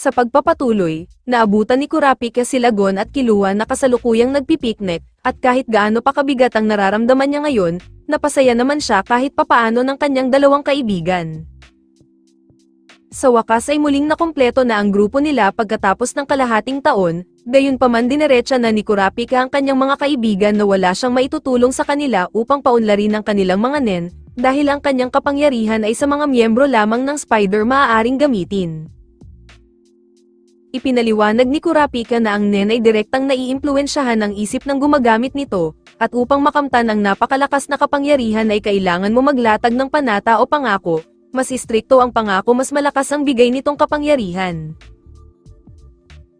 Sa pagpapatuloy, naabutan ni Kurapika sila Gon at Kilua na kasalukuyang nagpipiknik, at kahit gaano pa kabigat ang nararamdaman niya ngayon, napasaya naman siya kahit papaano ng kanyang dalawang kaibigan. Sa wakas ay muling nakumpleto na ang grupo nila pagkatapos ng kalahating taon, gayunpaman dinerecha na ni Kurapika ang kanyang mga kaibigan na wala siyang maitutulong sa kanila upang paunlarin ang kanilang mga nen, dahil ang kanyang kapangyarihan ay sa mga miyembro lamang ng spider maaaring gamitin. Ipinaliwanag ni Kurapika na ang nen ay direktang naiimpluwensyahan ng isip ng gumagamit nito, at upang makamtan ang napakalakas na kapangyarihan ay kailangan mo maglatag ng panata o pangako, mas istrikto ang pangako mas malakas ang bigay nitong kapangyarihan.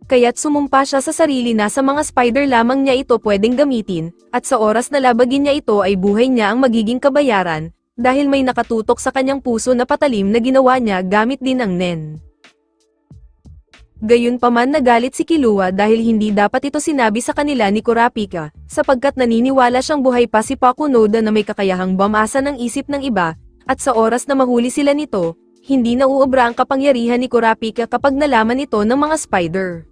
Kaya't sumumpa siya sa sarili na sa mga spider lamang niya ito pwedeng gamitin, at sa oras na labagin niya ito ay buhay niya ang magiging kabayaran, dahil may nakatutok sa kanyang puso na patalim na ginawa niya gamit din ang nen. Gayunpaman nagalit si Kilua dahil hindi dapat ito sinabi sa kanila ni Kurapika, sapagkat naniniwala siyang buhay pa si Pakunoda na may kakayahang bamasa ng isip ng iba, at sa oras na mahuli sila nito, hindi na uubra ang kapangyarihan ni Kurapika kapag nalaman ito ng mga spider.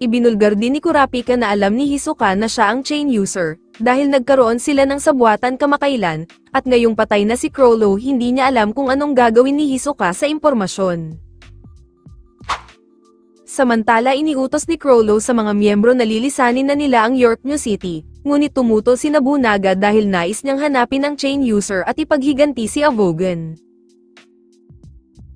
Ibinulgar din ni Kurapika na alam ni Hisoka na siya ang chain user, dahil nagkaroon sila ng sabuatan kamakailan, at ngayong patay na si Crollo hindi niya alam kung anong gagawin ni Hisoka sa impormasyon. Samantala iniutos ni Crollo sa mga miyembro na lilisanin na nila ang York New City, ngunit tumutol si Nabunaga dahil nais niyang hanapin ang chain user at ipaghiganti si Avogan.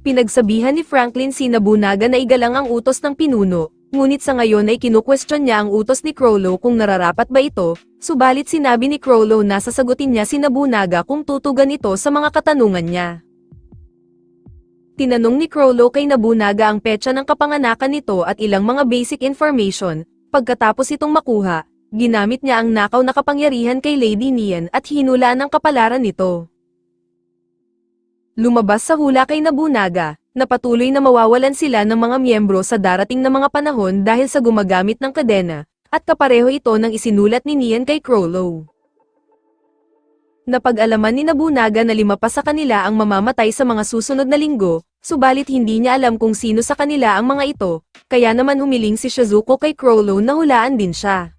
Pinagsabihan ni Franklin si Nabunaga na igalang ang utos ng pinuno, ngunit sa ngayon ay kinukwestiyon niya ang utos ni Crollo kung nararapat ba ito, subalit sinabi ni Crollo na sasagutin niya si Nabunaga kung tutugan ito sa mga katanungan niya. Tinanong ni Crollo kay Nabunaga ang petsa ng kapanganakan nito at ilang mga basic information, pagkatapos itong makuha, ginamit niya ang nakaw na kapangyarihan kay Lady Nian at hinulaan ang kapalaran nito. Lumabas sa hula kay Nabunaga, na patuloy na mawawalan sila ng mga miyembro sa darating na mga panahon dahil sa gumagamit ng kadena, at kapareho ito ng isinulat ni Nian kay Crollo. Napag-alaman ni Nabunaga na lima pa sa kanila ang mamamatay sa mga susunod na linggo, subalit hindi niya alam kung sino sa kanila ang mga ito, kaya naman humiling si Shizuko kay Crollo na hulaan din siya.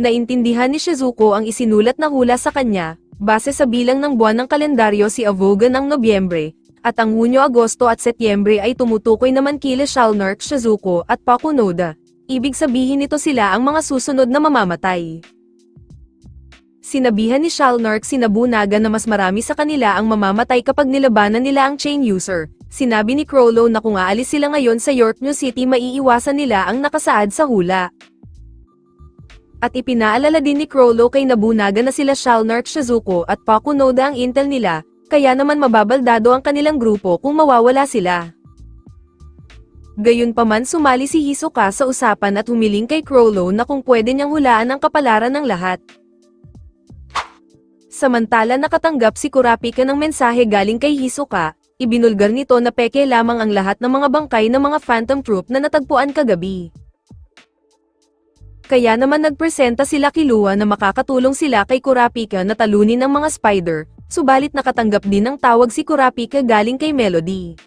Naintindihan ni Shizuko ang isinulat na hula sa kanya, base sa bilang ng buwan ng kalendaryo si Avogan ang Nobyembre, at ang Hunyo, Agosto at Setyembre ay tumutukoy naman kila Shalnark, Shizuko at Pakunoda. Ibig sabihin nito sila ang mga susunod na mamamatay. Sinabihan ni Shalnark si Nabunaga na mas marami sa kanila ang mamamatay kapag nilabanan nila ang chain user. Sinabi ni Crollo na kung aalis sila ngayon sa York New City maiiwasan nila ang nakasaad sa hula. At ipinaalala din ni Crollo kay Nabunaga na sila Shalnark Shizuko at Pakunoda ang intel nila, kaya naman mababaldado ang kanilang grupo kung mawawala sila. Gayunpaman sumali si Hisoka sa usapan at humiling kay Crollo na kung pwede niyang hulaan ang kapalaran ng lahat. Samantala nakatanggap si Kurapika ng mensahe galing kay Hisoka, ibinulgar nito na peke lamang ang lahat ng mga bangkay ng mga Phantom Troop na natagpuan kagabi. Kaya naman nagpresenta sila Kilua na makakatulong sila kay Kurapika na talunin ang mga spider, subalit nakatanggap din ng tawag si Kurapika galing kay Melody.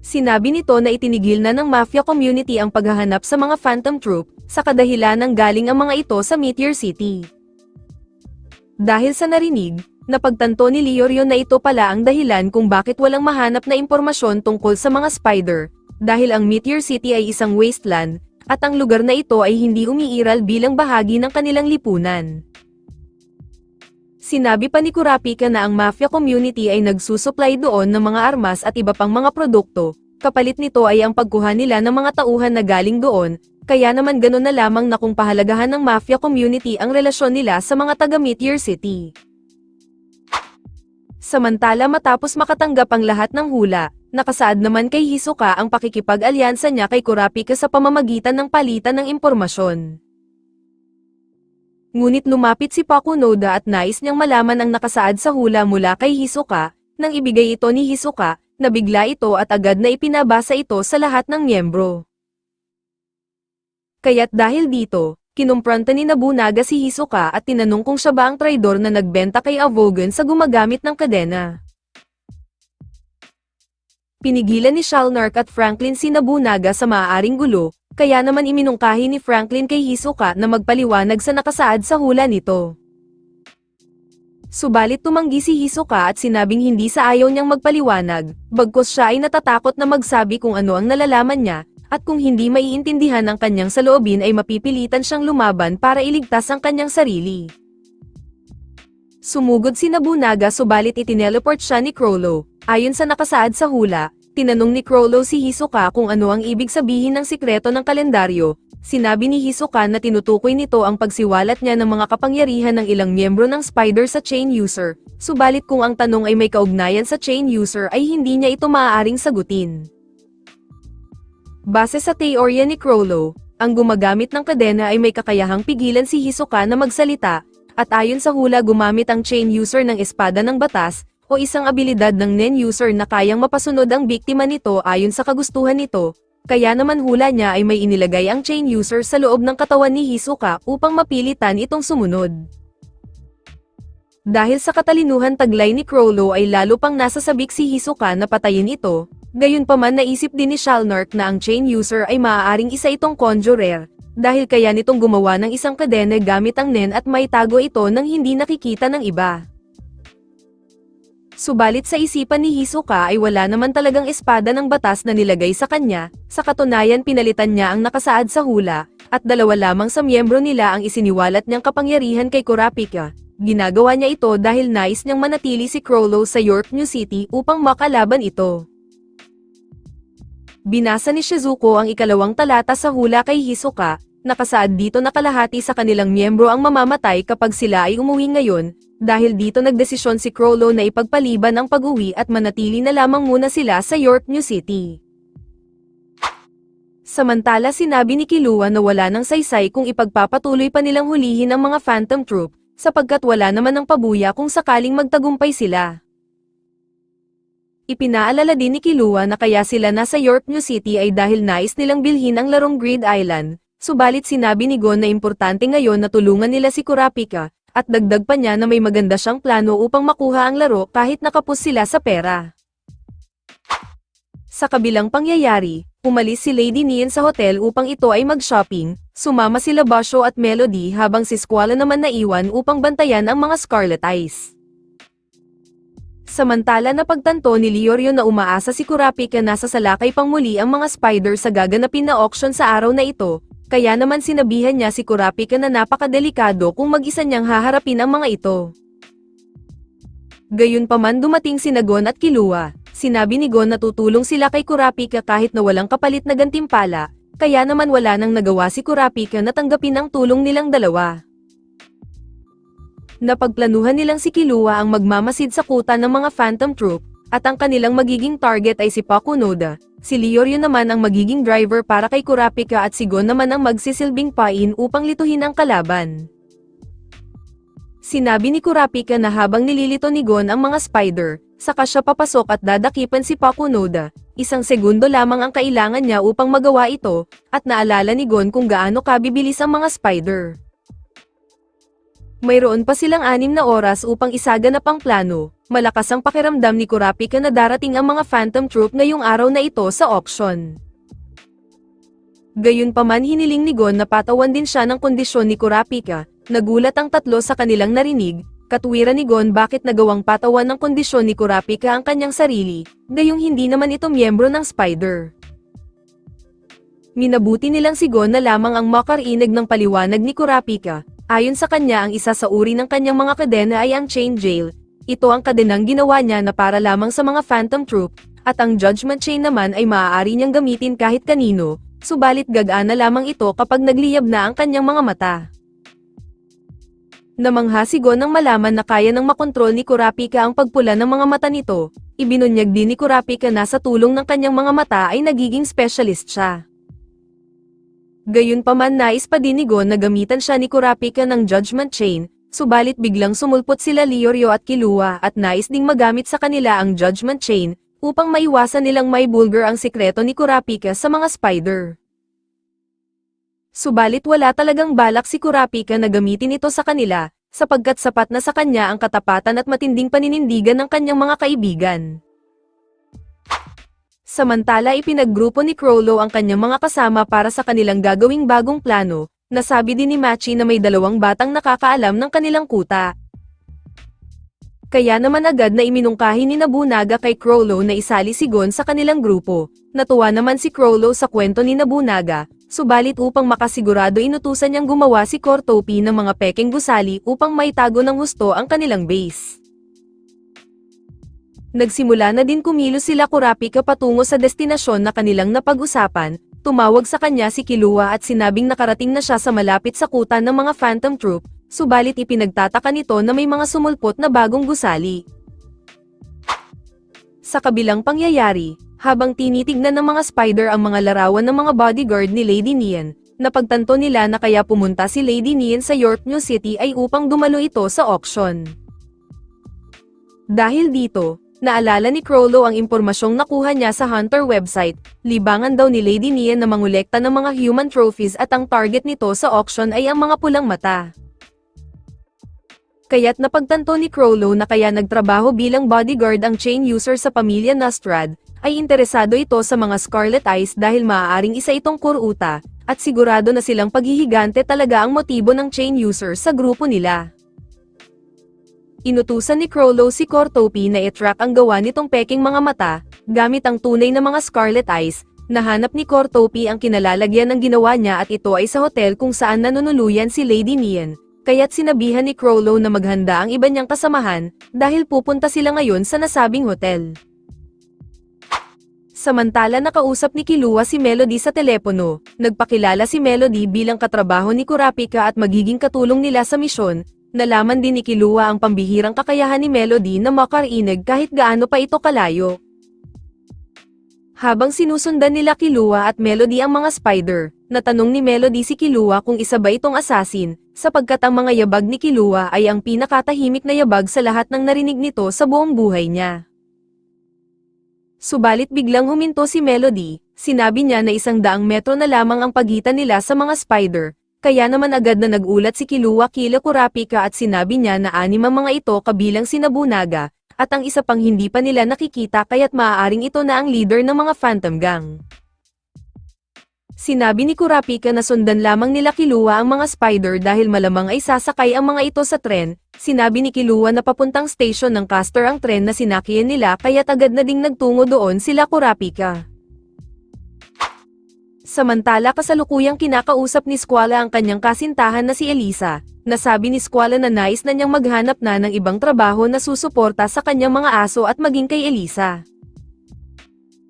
Sinabi nito na itinigil na ng mafia community ang paghahanap sa mga Phantom Troop, sa kadahilan ng galing ang mga ito sa Meteor City. Dahil sa narinig, napagtanto ni Leorio na ito pala ang dahilan kung bakit walang mahanap na impormasyon tungkol sa mga spider, dahil ang Meteor City ay isang wasteland, at ang lugar na ito ay hindi umiiral bilang bahagi ng kanilang lipunan. Sinabi pa ni Kurapika na ang mafia community ay nagsusupply doon ng mga armas at iba pang mga produkto, kapalit nito ay ang pagkuha nila ng mga tauhan na galing doon, kaya naman ganun na lamang na kung pahalagahan ng mafia community ang relasyon nila sa mga taga Meteor City. Samantala matapos makatanggap ang lahat ng hula, nakasaad naman kay Hisoka ang pakikipag-alyansa niya kay Kurapika sa pamamagitan ng palitan ng impormasyon. Ngunit lumapit si Pakunoda at nais niyang malaman ang nakasaad sa hula mula kay Hisoka, nang ibigay ito ni Hisoka, nabigla ito at agad na ipinabasa ito sa lahat ng miyembro. Kaya't dahil dito, kinumpronta ni Nabunaga si Hisoka at tinanong kung siya ba ang traidor na nagbenta kay Avogan sa gumagamit ng kadena. Pinigilan ni Shalnark at Franklin si Nabunaga sa maaaring gulo, kaya naman iminungkahi ni Franklin kay Hisoka na magpaliwanag sa nakasaad sa hula nito. Subalit tumanggi si Hisoka at sinabing hindi sa ayaw niyang magpaliwanag, bagkos siya ay natatakot na magsabi kung ano ang nalalaman niya, at kung hindi maiintindihan ang kanyang saloobin ay mapipilitan siyang lumaban para iligtas ang kanyang sarili. Sumugod si Nabunaga subalit itineleport siya ni Crollo. Ayon sa nakasaad sa hula, tinanong ni Crollo si Hisoka kung ano ang ibig sabihin ng sikreto ng kalendaryo. Sinabi ni Hisoka na tinutukoy nito ang pagsiwalat niya ng mga kapangyarihan ng ilang miyembro ng Spider sa Chain User, subalit kung ang tanong ay may kaugnayan sa Chain User ay hindi niya ito maaaring sagutin. Base sa teorya ni Crollo, ang gumagamit ng kadena ay may kakayahang pigilan si Hisoka na magsalita, at ayon sa hula gumamit ang chain user ng espada ng batas, o isang abilidad ng nen user na kayang mapasunod ang biktima nito ayon sa kagustuhan nito, kaya naman hula niya ay may inilagay ang chain user sa loob ng katawan ni Hisoka upang mapilitan itong sumunod. Dahil sa katalinuhan taglay ni Crollo ay lalo pang nasa sabik si Hisoka na patayin ito, gayunpaman naisip din ni Shalnark na ang chain user ay maaaring isa itong conjurer, dahil kaya nitong gumawa ng isang kadena gamit ang nen at maitago ito nang hindi nakikita ng iba. Subalit sa isipan ni Hisoka ay wala naman talagang espada ng batas na nilagay sa kanya, sa katunayan pinalitan niya ang nakasaad sa hula, at dalawa lamang sa miyembro nila ang isiniwalat niyang kapangyarihan kay Kurapika. Ginagawa niya ito dahil nais niyang manatili si Crollo sa York New City upang makalaban ito. Binasa ni Shizuko ang ikalawang talata sa hula kay Hisoka, nakasaad dito na kalahati sa kanilang miyembro ang mamamatay kapag sila ay umuwi ngayon, dahil dito nagdesisyon si Crollo na ipagpaliban ang pag-uwi at manatili na lamang muna sila sa York New City. Samantala sinabi ni Kilua na wala nang saysay kung ipagpapatuloy pa nilang hulihin ang mga Phantom Troop, sapagkat wala naman ng pabuya kung sakaling magtagumpay sila. Ipinaalala din ni Kilua na kaya sila nasa York New City ay dahil nais nilang bilhin ang larong Grid Island, subalit sinabi ni Gon na importante ngayon na tulungan nila si Kurapika, at dagdag pa niya na may maganda siyang plano upang makuha ang laro kahit nakapos sila sa pera. Sa kabilang pangyayari, umalis si Lady Nian sa hotel upang ito ay mag-shopping, sumama sila Basho at Melody habang si Squala naman naiwan upang bantayan ang mga Scarlet Eyes. Samantala napagtanto ni Leorio na umaasa si Kurapika na nasa salakay pang muli ang mga spider sa gaganapin na auction sa araw na ito, kaya naman sinabihan niya si Kurapika na napakadelikado kung mag-isa niyang haharapin ang mga ito. Gayunpaman dumating si Nagon at Kilua, sinabi ni Gon na tutulong sila kay Kurapika kahit na walang kapalit na gantimpala, kaya naman wala nang nagawa si Kurapika na tanggapin ang tulong nilang dalawa. Napagplanuhan nilang si Kilua ang magmamasid sa kuta ng mga Phantom Troop, at ang kanilang magiging target ay si Pakunoda, si Leorio naman ang magiging driver para kay Kurapika at si Gon naman ang magsisilbing pain upang lituhin ang kalaban. Sinabi ni Kurapika na habang nililito ni Gon ang mga spider, saka siya papasok at dadakipan si Pakunoda, isang segundo lamang ang kailangan niya upang magawa ito, at naalala ni Gon kung gaano kabibilis ang mga spider. Mayroon pa silang anim na oras upang isaganap ang plano, malakas ang pakiramdam ni Kurapika na darating ang mga Phantom Troop ngayong araw na ito sa auction. Gayunpaman hiniling ni Gon na patawan din siya ng kondisyon ni Kurapika, nagulat ang tatlo sa kanilang narinig, katwiran ni Gon bakit nagawang patawan ng kondisyon ni Kurapika ang kanyang sarili, gayong hindi naman ito miyembro ng Spider. Minabuti nilang si Gon na lamang ang makarinig ng paliwanag ni Kurapika, ayon sa kanya ang isa sa uri ng kanyang mga kadena ay ang chain jail, ito ang kadenang ginawa niya na para lamang sa mga Phantom Troop, at ang Judgment Chain naman ay maaari niyang gamitin kahit kanino, subalit gagana lamang ito kapag nagliyab na ang kanyang mga mata. Namangha si nang malaman na kaya nang makontrol ni Kurapika ang pagpula ng mga mata nito, ibinunyag din ni Kurapika na sa tulong ng kanyang mga mata ay nagiging specialist siya. Gayunpaman nais pa din ni Gon na gamitan siya ni Kurapika ng Judgment Chain, subalit biglang sumulpot sila Leorio at Kilua at nais ding magamit sa kanila ang Judgment Chain, upang maiwasan nilang may bulgar ang sikreto ni Kurapika sa mga spider. Subalit wala talagang balak si Kurapika na gamitin ito sa kanila, sapagkat sapat na sa kanya ang katapatan at matinding paninindigan ng kanyang mga kaibigan. Samantala ipinaggrupo ni Crollo ang kanyang mga kasama para sa kanilang gagawing bagong plano, nasabi din ni Machi na may dalawang batang nakakaalam ng kanilang kuta. Kaya naman agad na iminungkahi ni Nabunaga kay Crollo na isali si Gon sa kanilang grupo. Natuwa naman si Crollo sa kwento ni Nabunaga, subalit upang makasigurado inutusan niyang gumawa si Cortopi ng mga peking gusali upang maitago ng husto ang kanilang base. Nagsimula na din kumilos sila Kurapika patungo sa destinasyon na kanilang napag-usapan, tumawag sa kanya si Kilua at sinabing nakarating na siya sa malapit sa kuta ng mga Phantom Troop, subalit ipinagtataka nito na may mga sumulpot na bagong gusali. Sa kabilang pangyayari, habang tinitignan ng mga spider ang mga larawan ng mga bodyguard ni Lady Nian, napagtanto nila na kaya pumunta si Lady Nian sa York New City ay upang dumalo ito sa auction. Dahil dito, naalala ni Crollo ang impormasyong nakuha niya sa Hunter website, libangan daw ni Lady Nian na mangolekta ng mga human trophies at ang target nito sa auction ay ang mga pulang mata. Kaya't napagtanto ni Crollo na kaya nagtrabaho bilang bodyguard ang chain user sa pamilya Nostrad, ay interesado ito sa mga Scarlet Eyes dahil maaaring isa itong kuruta, at sigurado na silang paghihigante talaga ang motibo ng chain user sa grupo nila. Inutusan ni Crollo si Cortopi na i-track ang gawa nitong peking mga mata, gamit ang tunay na mga Scarlet Eyes, nahanap ni Cortopi ang kinalalagyan ng ginawa niya at ito ay sa hotel kung saan nanunuluyan si Lady Nian, kaya't sinabihan ni Crollo na maghanda ang iba niyang kasamahan, dahil pupunta sila ngayon sa nasabing hotel. Samantala nakausap ni Kilua si Melody sa telepono, nagpakilala si Melody bilang katrabaho ni Kurapika at magiging katulong nila sa misyon, nalaman din ni Kilua ang pambihirang kakayahan ni Melody na makarinig kahit gaano pa ito kalayo. Habang sinusundan nila Kilua at Melody ang mga spider, natanong ni Melody si Kilua kung isa ba itong assassin, sapagkat ang mga yabag ni Kilua ay ang pinakatahimik na yabag sa lahat ng narinig nito sa buong buhay niya. Subalit biglang huminto si Melody, sinabi niya na isang daang metro na lamang ang pagitan nila sa mga spider, kaya naman agad na nagulat si Kilua Kila Kurapika at sinabi niya na anim ang mga ito kabilang si Nabunaga, at ang isa pang hindi pa nila nakikita kaya't maaaring ito na ang leader ng mga Phantom Gang. Sinabi ni Kurapika na sundan lamang nila Kilua ang mga spider dahil malamang ay sasakay ang mga ito sa tren, sinabi ni Kilua na papuntang station ng Castor ang tren na sinakyan nila kaya't agad na ding nagtungo doon sila Kurapika. Samantala kasalukuyang kinakausap ni Squala ang kanyang kasintahan na si Elisa, nasabi ni Squala na nais na niyang maghanap na ng ibang trabaho na susuporta sa kanyang mga aso at maging kay Elisa.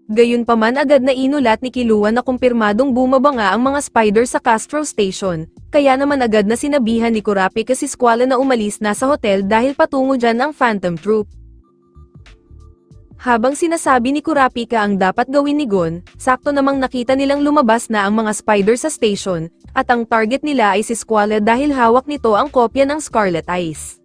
Gayunpaman agad na inulat ni Kilua na kumpirmadong bumaba nga ang mga spider sa Castro Station, kaya naman agad na sinabihan ni Kurapika si Squala na umalis na sa hotel dahil patungo dyan ang Phantom Troop. Habang sinasabi ni Kurapika ang dapat gawin ni Gon, sakto namang nakita nilang lumabas na ang mga spider sa station, at ang target nila ay si Squala dahil hawak nito ang kopya ng Scarlet Eyes.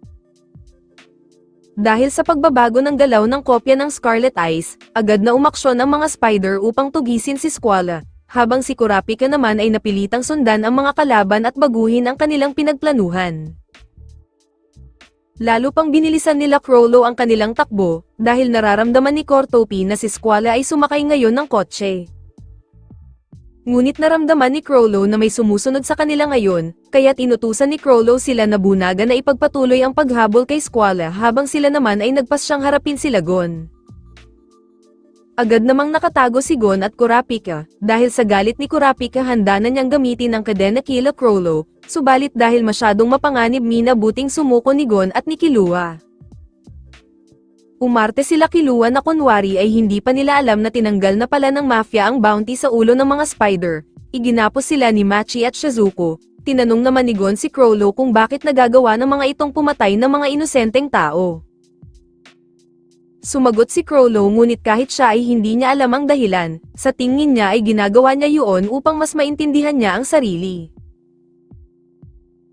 Dahil sa pagbabago ng galaw ng kopya ng Scarlet Eyes, agad na umaksyon ang mga spider upang tugisin si Squala, habang si Kurapika naman ay napilitang sundan ang mga kalaban at baguhin ang kanilang pinagplanuhan. Lalo pang binilisan nila Crollo ang kanilang takbo, dahil nararamdaman ni Cortopi na si Squala ay sumakay ngayon ng kotse. Ngunit naramdaman ni Crollo na may sumusunod sa kanila ngayon, kaya inutusan ni Crollo sila na bunaga na ipagpatuloy ang paghabol kay Squala habang sila naman ay nagpasyang harapin sila Gon. Agad namang nakatago si Gon at Kurapika, dahil sa galit ni Kurapika handa na niyang gamitin ang kadena kila Crollo, subalit dahil masyadong mapanganib minabuting sumuko ni Gon at ni Kilua. Umarte sila Kilua na kunwari ay hindi pa nila alam na tinanggal na pala ng mafia ang bounty sa ulo ng mga spider. Iginapos sila ni Machi at Shizuko. Tinanong naman ni Gon si Crollo kung bakit nagagawa ng mga itong pumatay ng mga inosenteng tao. Sumagot si Crollo ngunit kahit siya ay hindi niya alam ang dahilan, sa tingin niya ay ginagawa niya yun upang mas maintindihan niya ang sarili.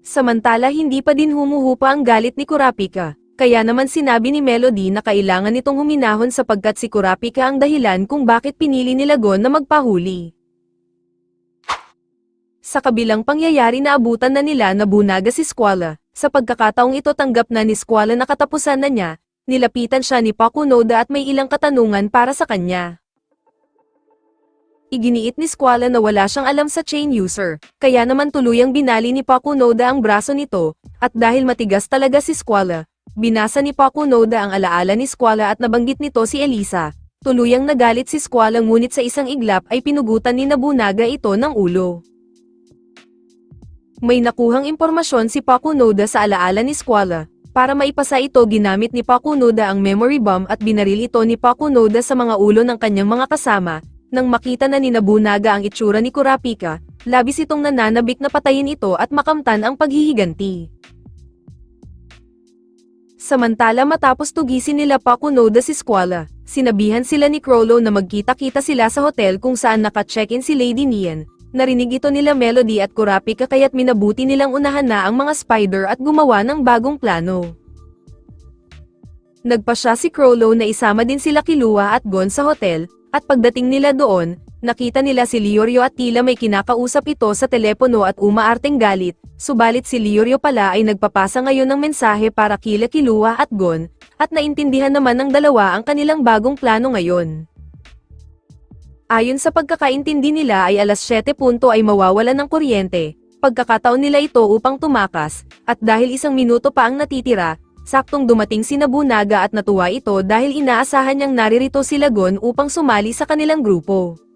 Samantala hindi pa din humuhupa ang galit ni Kurapika, kaya naman sinabi ni Melody na kailangan nitong huminahon sapagkat si Kurapika ang dahilan kung bakit pinili nila Gon na magpahuli. Sa kabilang pangyayari na abutan na nila na bunaga si Squala, sa pagkakataong ito tanggap na ni Squala na katapusan na niya, nilapitan siya ni Pakunoda at may ilang katanungan para sa kanya. iginiit ni Squala na wala siyang alam sa chain user, kaya naman tuluyang binali ni Pakunoda ang braso nito, at dahil matigas talaga si Squala, binasa ni Pakunoda ang alaala ni Squala at nabanggit nito si Elisa. Tuluyang nagalit si Squala ngunit sa isang iglap ay pinugutan ni Nabunaga ito ng ulo. May nakuhang impormasyon si Pakunoda sa alaala ni Squala. Para maipasa ito ginamit ni Pakunoda ang memory bomb at binaril ito ni Pakunoda sa mga ulo ng kanyang mga kasama. Nang makita na ni Nabunaga ang itsura ni Kurapika, labis itong nananabik na patayin ito at makamtan ang paghihiganti. Samantala matapos tugisin nila Pakunoda si Squala, sinabihan sila ni Crollo na magkita-kita sila sa hotel kung saan naka-check-in si Lady Nian. Narinig ito nila Melody at Kurapika kaya't minabuti nilang unahan na ang mga spider at gumawa ng bagong plano. Nagpa siya si Crollo na isama din sila Kilua at Gon sa hotel, at pagdating nila doon, nakita nila si Liorio at tila may kinakausap ito sa telepono at umaarteng galit, subalit si Liorio pala ay nagpapasa ngayon ng mensahe para kila Kilua at Gon, at naintindihan naman ng dalawa ang kanilang bagong plano ngayon. Ayon sa pagkakaintindi nila ay alas 7 punto ay mawawalan ng kuryente, pagkakataon nila ito upang tumakas, at dahil isang minuto pa ang natitira, saktong dumating si Nabunaga at natuwa ito dahil inaasahan niyang naririto si Lagon upang sumali sa kanilang grupo.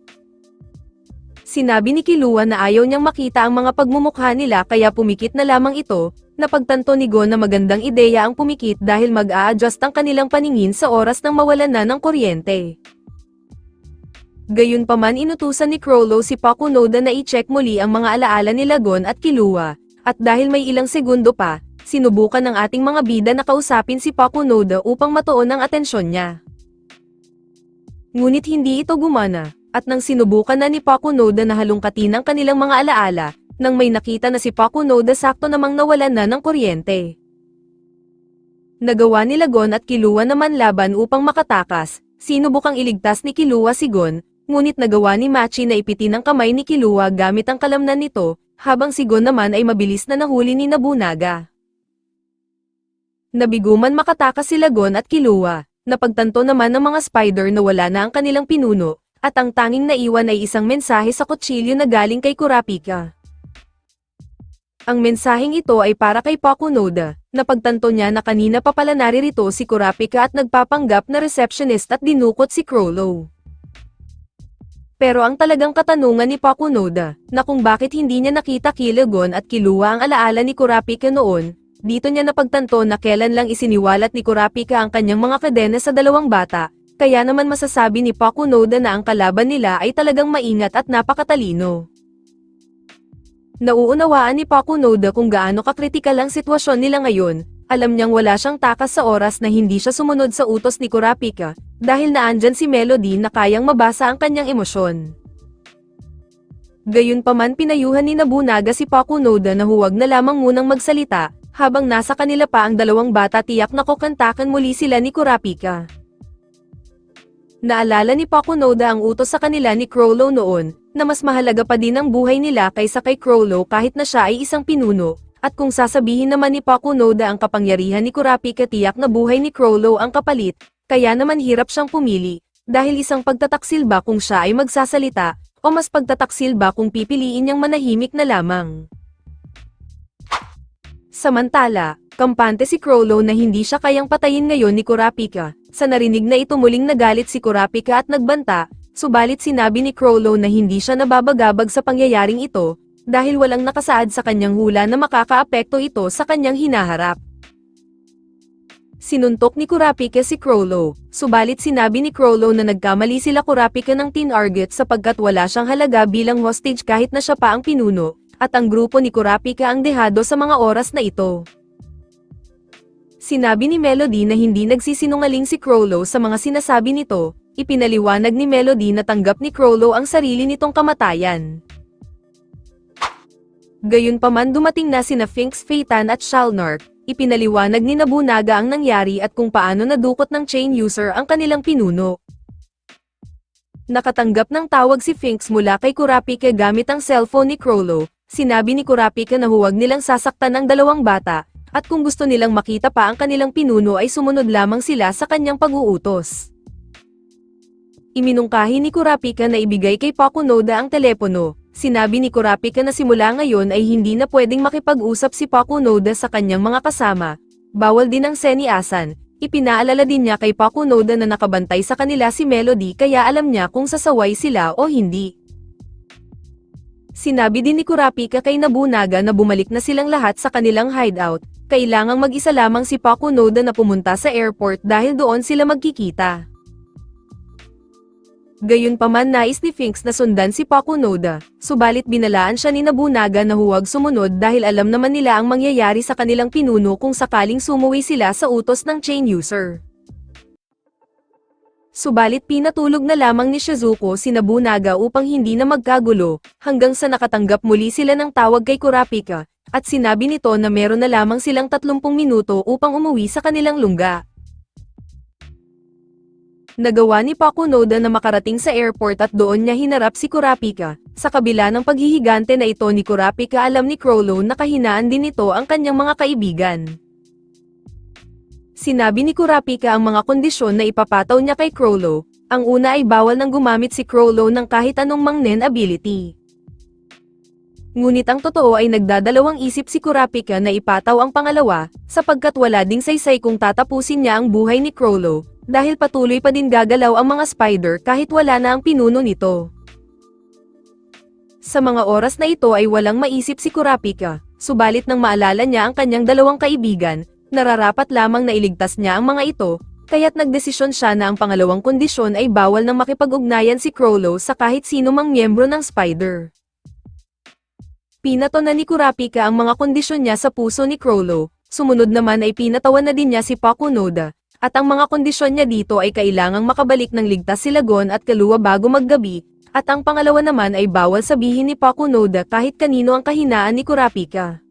Sinabi ni Kilua na ayaw niyang makita ang mga pagmumukha nila kaya pumikit na lamang ito, napagtanto ni Gon na magandang ideya ang pumikit dahil mag-a-adjust ang kanilang paningin sa oras ng mawalan na ng kuryente. Gayunpaman inutusan ni Crollo si Pakunoda na i-check muli ang mga alaala ni Lagon at Kilua, at dahil may ilang segundo pa, sinubukan ng ating mga bida na kausapin si Pakunoda upang matuon ang atensyon niya. Ngunit hindi ito gumana, at nang sinubukan na ni Pakunoda na halungkatin ang kanilang mga alaala, nang may nakita na si Pakunoda sakto namang nawalan na ng kuryente. Nagawa ni Lagon at Kilua naman laban upang makatakas, sinubukang iligtas ni Kilua si Gon, ngunit nagawa ni Machi na ipitin ang kamay ni Kilua gamit ang kalamnan nito, habang si Gon naman ay mabilis na nahuli ni Nabunaga. Nabiguman makatakas si Lagon at Kilua, napagtanto naman ng mga spider na wala na ang kanilang pinuno, at ang tanging naiwan ay isang mensahe sa kutsilyo na galing kay Kurapika. Ang mensaheng ito ay para kay Pakunoda, napagtanto niya na kanina pa pala naririto si Kurapika at nagpapanggap na receptionist at dinukot si Crollo. Pero ang talagang katanungan ni Pakunoda, na kung bakit hindi niya nakita Kilagon at Kilua ang alaala ni Kurapika noon, dito niya napagtanto na kailan lang isiniwalat ni Kurapika ang kanyang mga kadena sa dalawang bata, kaya naman masasabi ni Pakunoda na ang kalaban nila ay talagang maingat at napakatalino. Nauunawaan ni Pakunoda kung gaano kakritikal ang sitwasyon nila ngayon, alam niyang wala siyang takas sa oras na hindi siya sumunod sa utos ni Kurapika, dahil naandyan si Melody na kayang mabasa ang kanyang emosyon. Gayunpaman pinayuhan ni Nabunaga si Pakunoda na huwag na lamang munang magsalita, habang nasa kanila pa ang dalawang bata tiyak na kukantakan muli sila ni Kurapika. Naalala ni Pakunoda ang utos sa kanila ni Crollo noon, na mas mahalaga pa din ang buhay nila kaysa kay Crollo kahit na siya ay isang pinuno, at kung sasabihin naman ni Pakunoda ang kapangyarihan ni Kurapika tiyak na buhay ni Crollo ang kapalit, kaya naman hirap siyang pumili, dahil isang pagtataksil ba kung siya ay magsasalita, o mas pagtataksil ba kung pipiliin niyang manahimik na lamang. Samantala, kampante si Crollo na hindi siya kayang patayin ngayon ni Kurapika, sa narinig na ito muling nagalit si Kurapika at nagbanta, subalit sinabi ni Crollo na hindi siya nababagabag sa pangyayaring ito, dahil walang nakasaad sa kanyang hula na makakaapekto ito sa kanyang hinaharap. Sinuntok ni Kurapika si Crollo, subalit sinabi ni Crollo na nagkamali sila Kurapika ng Teen Arget sapagkat wala siyang halaga bilang hostage kahit na siya pa ang pinuno, at ang grupo ni Kurapika ang dehado sa mga oras na ito. Sinabi ni Melody na hindi nagsisinungaling si Crollo sa mga sinasabi nito, ipinaliwanag ni Melody na tanggap ni Crollo ang sarili nitong kamatayan. Gayunpaman dumating na sina Finks Phaeton at Shalnark, ipinaliwanag ni Nabunaga ang nangyari at kung paano nadukot ng chain user ang kanilang pinuno. Nakatanggap ng tawag si Finks mula kay Kurapika gamit ang cellphone ni Crollo, sinabi ni Kurapika na huwag nilang sasaktan ang dalawang bata, at kung gusto nilang makita pa ang kanilang pinuno ay sumunod lamang sila sa kanyang pag-uutos. Iminungkahi ni Kurapika na ibigay kay Pakunoda ang telepono. Sinabi ni Kurapika na simula ngayon ay hindi na pwedeng makipag-usap si Pakunoda sa kanyang mga kasama. Bawal din ang seniasan. Ipinaalala din niya kay Pakunoda na nakabantay sa kanila si Melody kaya alam niya kung sasaway sila o hindi. Sinabi din ni Kurapika kay Nabunaga na bumalik na silang lahat sa kanilang hideout, kailangang mag-isa lamang si Pakunoda na pumunta sa airport dahil doon sila magkikita. Gayunpaman nais ni Finks na sundan si Pakunoda, subalit binalaan siya ni Nabunaga na huwag sumunod dahil alam naman nila ang mangyayari sa kanilang pinuno kung sakaling sumuwi sila sa utos ng chain user. Subalit pinatulog na lamang ni Shizuko si Nabunaga upang hindi na magkagulo, hanggang sa nakatanggap muli sila ng tawag kay Kurapika, at sinabi nito na meron na lamang silang 30 minuto upang umuwi sa kanilang lungga. Nagawa ni Pakunoda na makarating sa airport at doon niya hinarap si Kurapika. Sa kabila ng paghihigante na ito ni Kurapika alam ni Crowlo na kahinaan din ito ang kanyang mga kaibigan. Sinabi ni Kurapika ang mga kondisyon na ipapataw niya kay Crowlo. Ang una ay bawal nang gumamit si Crowlo ng kahit anong mangnen ability. Ngunit ang totoo ay nagdadalawang isip si Kurapika na ipataw ang pangalawa, sapagkat wala ding saysay kung tatapusin niya ang buhay ni Crowlo, dahil patuloy pa din gagalaw ang mga spider kahit wala na ang pinuno nito. Sa mga oras na ito ay walang maisip si Kurapika, subalit nang maalala niya ang kanyang dalawang kaibigan, nararapat lamang na iligtas niya ang mga ito, kaya't nagdesisyon siya na ang pangalawang kondisyon ay bawal nang makipag-ugnayan si Crowlo sa kahit sino mang miyembro ng spider. Pinato na ni Kurapika ang mga kondisyon niya sa puso ni Crowlo, sumunod naman ay pinatawan na din niya si Pakunoda, at ang mga kondisyon niya dito ay kailangang makabalik ng ligtas si Lagon at Kaluwa bago maggabi, at ang pangalawa naman ay bawal sabihin ni Pakunoda kahit kanino ang kahinaan ni Kurapika.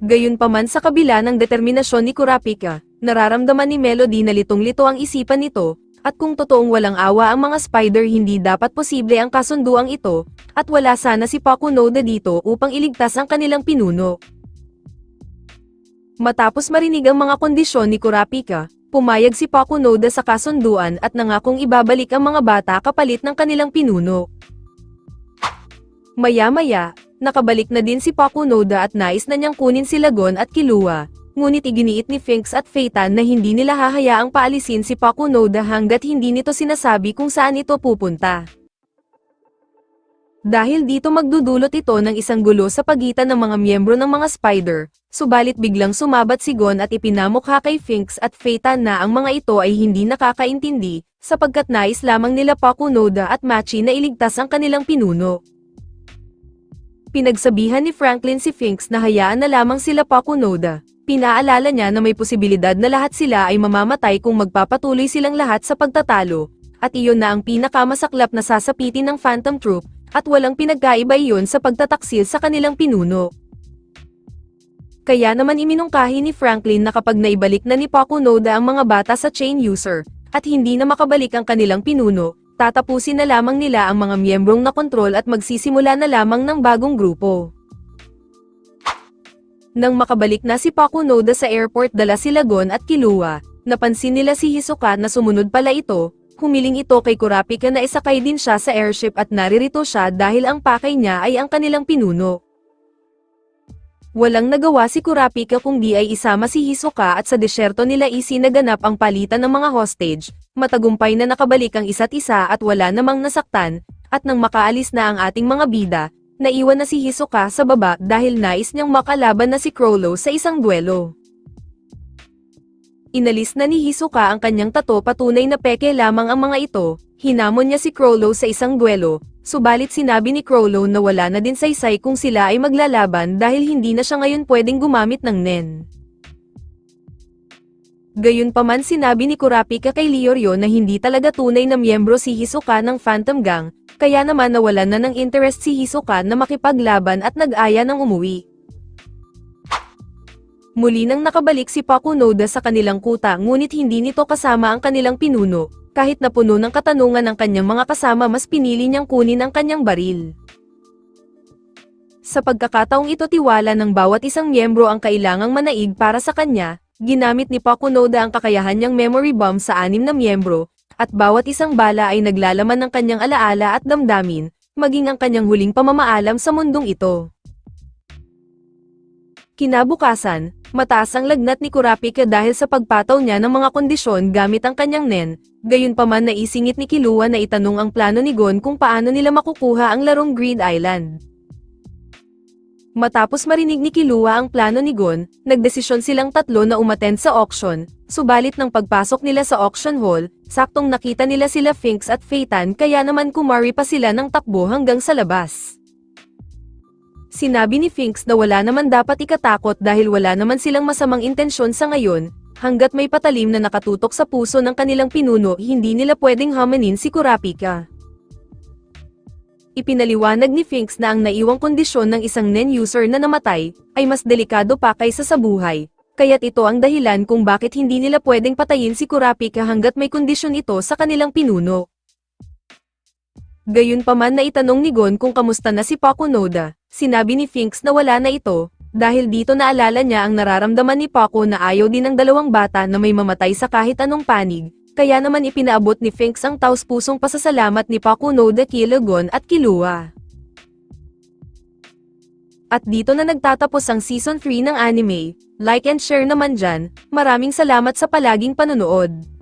Gayunpaman sa kabila ng determinasyon ni Kurapika, nararamdaman ni Melody na litong-lito ang isipan nito, at kung totoong walang awa ang mga spider hindi dapat posible ang kasunduang ito, at wala sana si Pakunoda dito upang iligtas ang kanilang pinuno. Matapos marinig ang mga kondisyon ni Kurapika, pumayag si Pakunoda sa kasunduan at nangakong ibabalik ang mga bata kapalit ng kanilang pinuno. Maya-maya, nakabalik na din si Pakunoda at nais na niyang kunin si Lagon at Kilua, ngunit iginiit ni Finks at Phaeton na hindi nila hahayaang paalisin si Pakunoda hanggat hindi nito sinasabi kung saan ito pupunta. Dahil dito magdudulot ito ng isang gulo sa pagitan ng mga miyembro ng mga spider, subalit biglang sumabat si Gon at ipinamukha kay Finks at Phaeton na ang mga ito ay hindi nakakaintindi, sapagkat nais lamang nila Pakunoda at Machi na iligtas ang kanilang pinuno. Pinagsabihan ni Franklin si Finks na hayaan na lamang sila Pakunoda. Pinaalala niya na may posibilidad na lahat sila ay mamamatay kung magpapatuloy silang lahat sa pagtatalo, at iyon na ang pinakamasaklap na sasapitin ng Phantom Troop, at walang pinagkaiba iyon sa pagtataksil sa kanilang pinuno. Kaya naman iminungkahi ni Franklin na kapag naibalik na ni Pakunoda ang mga bata sa chain user, at hindi na makabalik ang kanilang pinuno, tatapusin na lamang nila ang mga miyembrong na kontrol at magsisimula na lamang ng bagong grupo. Nang makabalik na si Pakunoda sa airport dala si Lagon at Kilua, napansin nila si Hisoka na sumunod pala ito, humiling ito kay Kurapika na isakay din siya sa airship at naririto siya dahil ang pakay niya ay ang kanilang pinuno. Walang nagawa si Kurapika kung di ay isama si Hisoka at sa desyerto nila isinaganap ang palitan ng mga hostage, matagumpay na nakabalik ang isa't isa at wala namang nasaktan, at nang makaalis na ang ating mga bida, naiwan na si Hisoka sa baba dahil nais niyang makalaban na si Crollo sa isang duelo. Inalis na ni Hisoka ang kanyang tato patunay na peke lamang ang mga ito, hinamon niya si Crollo sa isang duelo, subalit sinabi ni Crollo na wala na din saysay kung sila ay maglalaban dahil hindi na siya ngayon pwedeng gumamit ng Nen. Gayunpaman sinabi ni Kurapika kay Leoryo na hindi talaga tunay na miyembro si Hisoka ng Phantom Gang, kaya naman nawalan na ng interest si Hisoka na makipaglaban at nag-aya ng umuwi. Muli nang nakabalik si Pakunoda sa kanilang kuta ngunit hindi nito kasama ang kanilang pinuno, kahit na puno ng katanungan ng kanyang mga kasama mas pinili niyang kunin ang kanyang baril. Sa pagkakataong ito tiwala ng bawat isang miyembro ang kailangang manaig para sa kanya, ginamit ni Pakunoda ang kakayahan niyang memory bomb sa anim na miyembro, at bawat isang bala ay naglalaman ng kanyang alaala at damdamin, maging ang kanyang huling pamamaalam sa mundong ito. Kinabukasan, mataas ang lagnat ni Kurapika dahil sa pagpataw niya ng mga kondisyon gamit ang kanyang nen, gayunpaman naisingit ni Kilua na itanong ang plano ni Gon kung paano nila makukuha ang larong Grid Island. Matapos marinig ni Kilua ang plano ni Gon, nagdesisyon silang tatlo na umattend sa auction, subalit ng pagpasok nila sa auction hall, saktong nakita nila sila Finks at Phaeton kaya naman kumari pa sila ng takbo hanggang sa labas. Sinabi ni Finks na wala naman dapat ikatakot dahil wala naman silang masamang intensyon sa ngayon, hanggat may patalim na nakatutok sa puso ng kanilang pinuno hindi nila pwedeng hamanin si Kurapika. Ipinaliwanag ni Finks na ang naiwang kondisyon ng isang NEN user na namatay, ay mas delikado pa kaysa sa buhay, kaya't ito ang dahilan kung bakit hindi nila pwedeng patayin si Kurapika hanggat may kondisyon ito sa kanilang pinuno. Gayunpaman na itanong ni Gon kung kamusta na si Paco Noda, sinabi ni Finks na wala na ito, dahil dito naalala niya ang nararamdaman ni Paco na ayaw din ng dalawang bata na may mamatay sa kahit anong panig, kaya naman ipinaabot ni Finks ang taus-pusong pasasalamat ni Paco Noda kila Gon at Kilua. At dito na nagtatapos ang Season 3 ng anime, like and share naman dyan, maraming salamat sa palaging panonood.